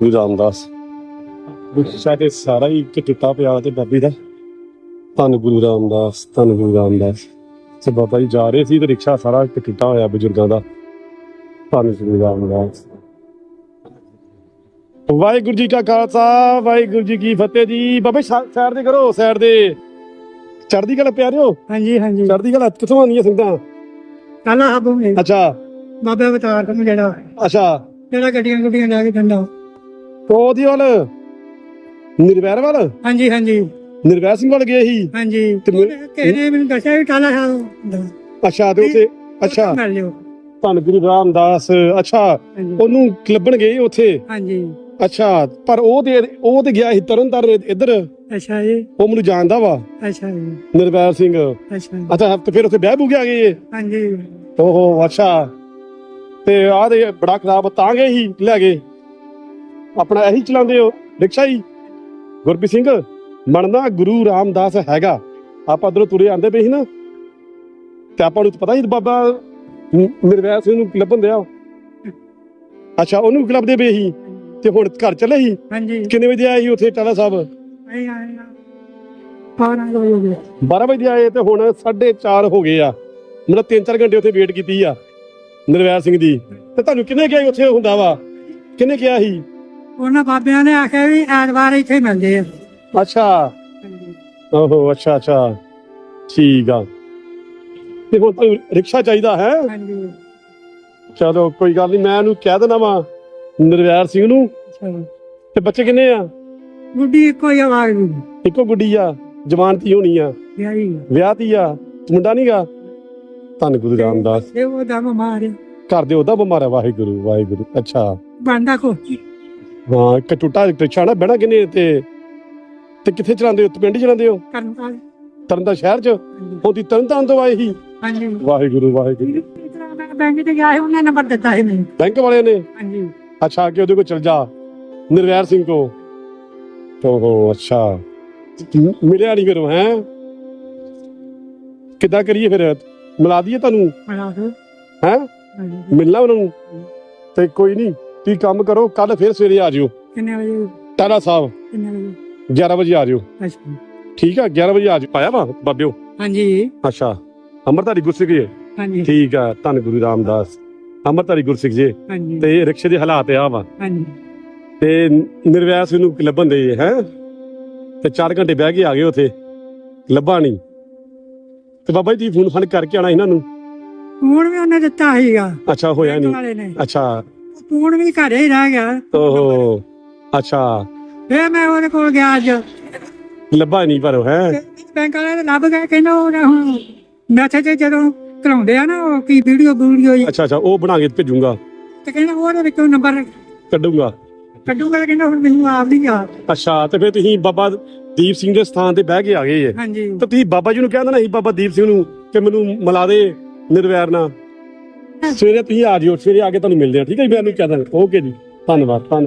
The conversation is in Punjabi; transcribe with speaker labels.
Speaker 1: ਗੁਰੂ ਰਾਮਦਾਸ ਸਾਡੇ ਸਾਰਾ ਹੀ ਇੱਕ ਟੁੱਟਾ ਪਿਆ ਤੇ ਬਾਬੀ ਦਾ। ਧੰਨ ਗੁਰੂ ਰਾਮਦਾਸ ਧੰਨ ਗੁਰੂ ਰਾਮਦਾਸ। ਤੇ ਬਾਬਾ ਜੀ ਜਾ ਰਹੇ ਸੀ ਤੇ ਰਿਕਸ਼ਾ ਸਾਰਾ ਇੱਕ ਟੁੱਟਾ ਹੋਇਆ ਬਜ਼ੁਰਗਾਂ ਦਾ। ਧੰਨ ਗੁਰੂ ਰਾਮਦਾਸ। ਵਾਹਿਗੁਰੂ ਜੀ ਕਾ ਖਾਲਸਾ ਵਾਹਿਗੁਰੂ ਜੀ ਕੀ ਫਤਿਹ ਜੀ। ਬਾਬੇ ਸਾਈਡ ਦੇ ਕਰੋ ਸਾਈਡ ਦੇ ਚੜ੍ਹਦੀ ਕਲਾ ਪਿਆਰਿਓ?
Speaker 2: ਹਾਂਜੀ ਹਾਂਜੀ।
Speaker 1: ਚੜ੍ਹਦੀ ਕਲਾ ਕਿੱਥੋਂ ਆਉਂਦੀਆਂ ਸੰਗਤਾਂ
Speaker 2: ਕਾਲਾ ਹਬੂ ਹੈ
Speaker 1: ਅੱਛਾ।
Speaker 2: ਬਾਬੇ ਅਵਤਾਰ ਤੋਂ ਜਿਹੜਾ।
Speaker 1: ਅੱਛਾ।
Speaker 2: ਜਿਹੜਾ ਗੱਡੀਆਂ ਗੁੱਡੀਆਂ ਲੈ ਕੇ ਜਾਂਦਾ।
Speaker 1: ਉਹਦੀ ਵੱਲ। ਨਿਰਵੈਰ ਵੱਲ।
Speaker 2: ਹਾਂਜੀ ਹਾਂਜੀ।
Speaker 1: ਨਿਰਵੈਰ ਸਿੰਘ ਵੱਲ ਗਏ ਸੀ।
Speaker 2: ਹਾਂਜੀ।
Speaker 1: ਤੇ ਮੈਂ-
Speaker 2: ਕਿਸੇ ਨੇ ਮੈਨੂੰ ਦੱਸਿਆ ਵੀ ਕਾਲਾ ਸਾਹਿਬ
Speaker 1: ਅੱਛਾ ਤੇ ਉਥੇ ਅੱਛਾ।
Speaker 2: ਮਿਲ ਲਿਓ
Speaker 1: ਧੰਨ ਗੁਰੂ ਰਾਮਦਾਸ। ਅੱਛਾ
Speaker 2: ਹਾਂਜੀ।
Speaker 1: ਉਹਨੂੰ ਲੱਭਣ ਗਏ ਉੱਥੇ।
Speaker 2: ਹਾਂਜੀ।
Speaker 1: ਅੱਛਾ ਪਰ ਉਹ ਤੇ ਉਹ ਤੇ ਗਿਆ ਸੀ ਤਰਨ ਤਾਰਨ ਇੱਧਰ।
Speaker 2: ਅੱਛਾ ਜੀ।
Speaker 1: ਉਹ ਮੈਨੂੰ ਜਾਣਦਾ ਵਾ।
Speaker 2: ਅੱਛਾ ਜੀ।
Speaker 1: ਨਿਰਵੈਰ ਸਿੰਘ।
Speaker 2: ਅੱਛਾ
Speaker 1: ਅੱਛਾ ਤੇ ਫਿਰ ਉੱਥੇ ਬਹਿ ਬੂ ਗਿਆ ਗਏ
Speaker 2: ਹਾਂਜੀ।
Speaker 1: ਓਹੋ ਅੱਛਾ। ਤੇ ਆਹ ਦੇ ਬੜਾ ਖਰਾਬ ਤਾਂ ਗਏ ਹੀ ਲੈ ਗਏ। ਆਪਣਾ ਇਹੀ ਚਲਾਉਂਦੇ ਹੋ? ਰਿਕਸ਼ਾ ਹੀ। ਗੁਰਪ੍ਰੀਤ ਸਿੰਘ ਮੰਨਦਾ ਗੁਰੂ ਰਾਮਦਾਸ ਹੈਗਾ। ਆਪਾਂ ਉਧਰੋਂ ਤੁਰੇ ਆਂਦੇ ਪਏ ਸੀ ਨਾ। ਤੇ ਆਪਾਂ ਨੂੰ ਪਤਾ ਹੀ ਬਾਬਾ ਨਿਰਵੈਰ ਸਿੰਘ ਨੂੰ ਲੱਭਣ ਦਿਆ ਅੱਛਾ ਉਹਨੂੰ ਲੱਭਦੇ ਪਏ ਸੀ। ਤੇ ਹੁਣ ਘਰ ਚੱਲੇ ਸੀ?
Speaker 2: ਹਾਂਜੀ।
Speaker 1: ਕਿੰਨੇ ਵਜੇ ਆਏ ਸੀ ਉੱਥੇ ਟਾਲਾ ਸਾਹਿਬ?
Speaker 2: ਆਈ ਆਈ ਪਾਣਾ ਹੋ ਗਿਆ
Speaker 1: 12 ਵਜੇ ਆਏ ਤੇ ਹੁਣ 4:30 ਹੋ ਗਏ ਆ। ਮਤਲਬ 3-4 ਘੰਟੇ ਉੱਥੇ ਵੇਟ ਕੀਤੀ ਆ। ਨਿਰਵੈਰ ਸਿੰਘ ਦੀ। ਤੇ ਤੁਹਾਨੂੰ ਕਿੰਨੇ ਕਿਹਾ ਉੱਥੇ ਹੁੰਦਾ ਵਾ? ਕਿੰਨੇ ਕਿਹਾ ਸੀ?
Speaker 2: ਉਹਨਾਂ ਬਾਬਿਆਂ ਨੇ ਆਖਿਆ ਵੀ ਐਤਵਾਰ ਇੱਥੇ ਮਿਲਦੇ ਆ।
Speaker 1: ਅੱਛਾ। ਓਹੋ ਅੱਛਾ ਅੱਛਾ। ਠੀਕ ਆ। ਤੇ ਹੁਣ ਤੁਹਾਨੂੰ ਰਿਕਸ਼ਾ ਚਾਹੀਦਾ ਹੈ?
Speaker 2: ਹਾਂਜੀ।
Speaker 1: ਚਲੋ ਕੋਈ ਗੱਲ ਨਹੀਂ ਮੈਂ ਉਹਨੂੰ ਕਹਿ ਦੇਣਾ ਵਾ ਨਿਰਵੈਰ ਸਿੰਘ ਨੂੰ। ਤੇ ਬੱਚੇ ਕਿੰਨੇ ਆ?
Speaker 2: ਗੁੱਡੀ ਕੋਈ ਆਵਾਜ਼ ਨਹੀਂ
Speaker 1: ਇੱਕੋ ਗੁੱਡੀ ਆ ਜਵਾਨਤੀ ਹੋਣੀ ਆ।
Speaker 2: ਯਾਰੀ
Speaker 1: ਵਿਆਹਤੀ ਆ ਮੁੰਡਾ ਨਹੀਂਗਾ ਧੰਨ ਗੁਰੂ ਰਾਮਦਾਸ।
Speaker 2: ਇਹ ਉਹ ਦਮ ਮਾਰਿਆ
Speaker 1: ਘਰ ਦੇ ਉਹਦਾ ਬਿਮਾਰ ਆ ਵਾਹਿਗੁਰੂ ਵਾਹਿਗੁਰੂ ਅੱਛਾ।
Speaker 2: ਬੰਦਾ ਕੋ
Speaker 1: ਹਾਂ ਇੱਕ ਟੁੱਟਾ ਰਿਕਸ਼ਾ ਨਾ ਬਹਿਣਾ ਕਿੰਨੇ ਤੇ? ਤੇ ਕਿੱਥੇ ਚਲਾਉਂਦੇ ਹੋ? ਤੇ ਪਿੰਡ ਚਲਾਉਂਦੇ ਹੋ
Speaker 2: ਕਰਨ ਵਾਲ
Speaker 1: ਤਰਨ ਦਾ ਸ਼ਹਿਰ 'ਚ? ਉਹਦੀ ਤਰਨ ਤਾਰਨ ਤੋਂ ਆਏ ਸੀ?
Speaker 2: ਹਾਂਜੀ।
Speaker 1: ਵਾਹਿਗੁਰੂ ਵਾਹਿਗੁਰੂ।
Speaker 2: ਬੈਂਕ ਤੇ ਗਿਆ ਸੀ ਉਹਨੇ ਨੰਬਰ ਦਿੱਤਾ ਸੀ ਮੈਨੂੰ।
Speaker 1: ਬੈਂਕ ਵਾਲਿਆਂ ਨੇ?
Speaker 2: ਹਾਂਜੀ।
Speaker 1: ਅੱਛਾ ਕਿ ਉਹਦੇ ਕੋਲ ਚਲ ਜਾ। ਨਿਰਵੈਰ ਸਿੰਘ ਕੋ ਓਹੋ ਅੱਛਾ। ਮਿਲਿਆ ਨਹੀਂ ਫਿਰ ਹੈ? ਕਿੱਦਾਂ ਕਰੀਏ ਫਿਰ? ਮਿਲਾ ਦਈਏ ਤੁਹਾਨੂੰ?
Speaker 2: ਬਣਾ ਦੋ
Speaker 1: ਹੈ? ਮਿਲਣਾ ਉਹਨਾਂ ਨੂੰ? ਤੇ ਕੋਈ ਨਹੀਂ ਤੁਸੀਂ ਕੰਮ ਕਰੋ ਕੱਲ ਫਿਰ ਸਵੇਰੇ ਆ ਜਿਓ।
Speaker 2: ਕਿੰਨੇ ਵਜੇ?
Speaker 1: ਟਾਲਾ ਸਾਹਿਬ।
Speaker 2: ਕਿੰਨੇ ਵਜੇ?
Speaker 1: 11 ਵਜੇ ਆ ਜਿਓ।
Speaker 2: ਅੱਛਾ
Speaker 1: ਠੀਕ ਆ 11 ਵਜੇ ਆ ਜਿਓ। ਪਾਇਆ ਵਾ ਬਾਬਿਓ?
Speaker 2: ਹਾਂਜੀ।
Speaker 1: ਅੱਛਾ। ਅੰਮ੍ਰਿਤਧਾਰੀ ਗੁਰਸਿੱਖ ਜੀ।
Speaker 2: ਹਾਂਜੀ।
Speaker 1: ਠੀਕ ਆ ਧੰਨ ਗੁਰੂ ਰਾਮਦਾਸ। ਅੰਮ੍ਰਿਤਧਾਰੀ ਗੁਰਸਿੱਖ ਜੀ।
Speaker 2: ਹਾਂਜੀ।
Speaker 1: ਤੇ ਇਹ ਰਿਕਸ਼ੇ ਦੇ ਹਾਲਾਤ ਆ ਵਾ।
Speaker 2: ਹਾਂਜੀ।
Speaker 1: ਤੇ ਨਿਰਵੈਸ ਨੂੰ ਲੱਭਣ ਦੇ ਹੈ। ਤੇ 4 ਘੰਟੇ ਬਹਿ ਕੇ ਆ ਗਏ ਉਥੇ। ਲੱਭਾ ਨਹੀਂ ਤੇ ਬਾਬਾ ਜੀ ਫੋਨ ਫਨ ਕਰਕੇ ਆਣਾ ਇਹਨਾਂ ਨੂੰ?
Speaker 2: ਫੋਨ ਵੀ ਉਹਨੇ ਦਿੱਤਾ ਸੀਗਾ।
Speaker 1: ਅੱਛਾ ਹੋਇਆ
Speaker 2: ਬੈਂਕ
Speaker 1: ਨਹੀਂ
Speaker 2: ਵਾਲੇ ਨੇ।
Speaker 1: ਅੱਛਾ।
Speaker 2: ਫੋਨ ਵੀ ਘਰੇ ਹੀ ਰਹਿ ਗਿਆ।
Speaker 1: ਓਹੋ ਅੱਛਾ।
Speaker 2: ਫੇਰ ਮੈਂ ਉਹਦੇ ਕੋਲ ਗਿਆ ਅੱਜ।
Speaker 1: ਲੱਭਾ ਨਹੀਂ ਪਰ ਹੈ?
Speaker 2: ਬੈਂਕ ਵਾਲੇ ਨੇ ਲੱਭ ਗਏ ਕਹਿੰਦਾ ਉਹਨੇ ਹੁਣ ਮੈਥੇ ਤੇ ਜਦੋਂ ਕਰਾਉਂਦੇ ਆ ਨਾ ਉਹ ਕੀ ਵੀਡੀਓ ਵੀਡੀਓ
Speaker 1: ਅੱਛਾ ਅੱਛਾ ਉਹ ਬਣਾ ਕੇ ਭੇਜੂਗਾ।
Speaker 2: ਤੇ ਕਹਿੰਦਾ ਉਹਦੇ ਵਿੱਚੋਂ ਨੰਬਰ
Speaker 1: ਕੱਢੂਗਾ।
Speaker 2: ਕੱਢੂਗਾ ਤੇ ਕਹਿੰਦਾ ਹੁਣ ਮੈਨੂੰ ਆਪ ਨਹੀਂ ਯਾਦ।
Speaker 1: ਅੱਛਾ ਤੇ ਫਿਰ ਤੁਸੀਂ ਬਾਬਾ ਦੀਪ ਸਿੰਘ ਦੇ ਸਥਾਨ ਤੇ ਬਹਿ ਕੇ ਆ ਗਏ
Speaker 2: ਹਾਂਜੀ।
Speaker 1: ਤਾਂ ਤੁਸੀਂ ਬਾਬਾ ਜੀ ਨੂੰ ਕਹਿ ਦੇਣਾ ਸੀ ਬਾਬਾ ਦੀਪ ਸਿੰਘ ਨੂੰ ਕਿ ਮੈਨੂੰ ਮਿਲਾ ਦੇ ਨਿਰਵੈਰ ਨਾਲ। ਸਵੇਰੇ ਤੁਸੀਂ ਆ ਜਿਓ, ਸਵੇਰੇ ਆ ਕੇ ਤੁਹਾਨੂੰ ਮਿਲਦੇ ਆ ਠੀਕ ਹੈ ਜੀ? ਮੈਂ ਉਹਨੂੰ ਕਹਿ ਦਾਂਗਾ ਓਕੇ ਜੀ, ਧੰਨਵਾਦ ਧੰਨ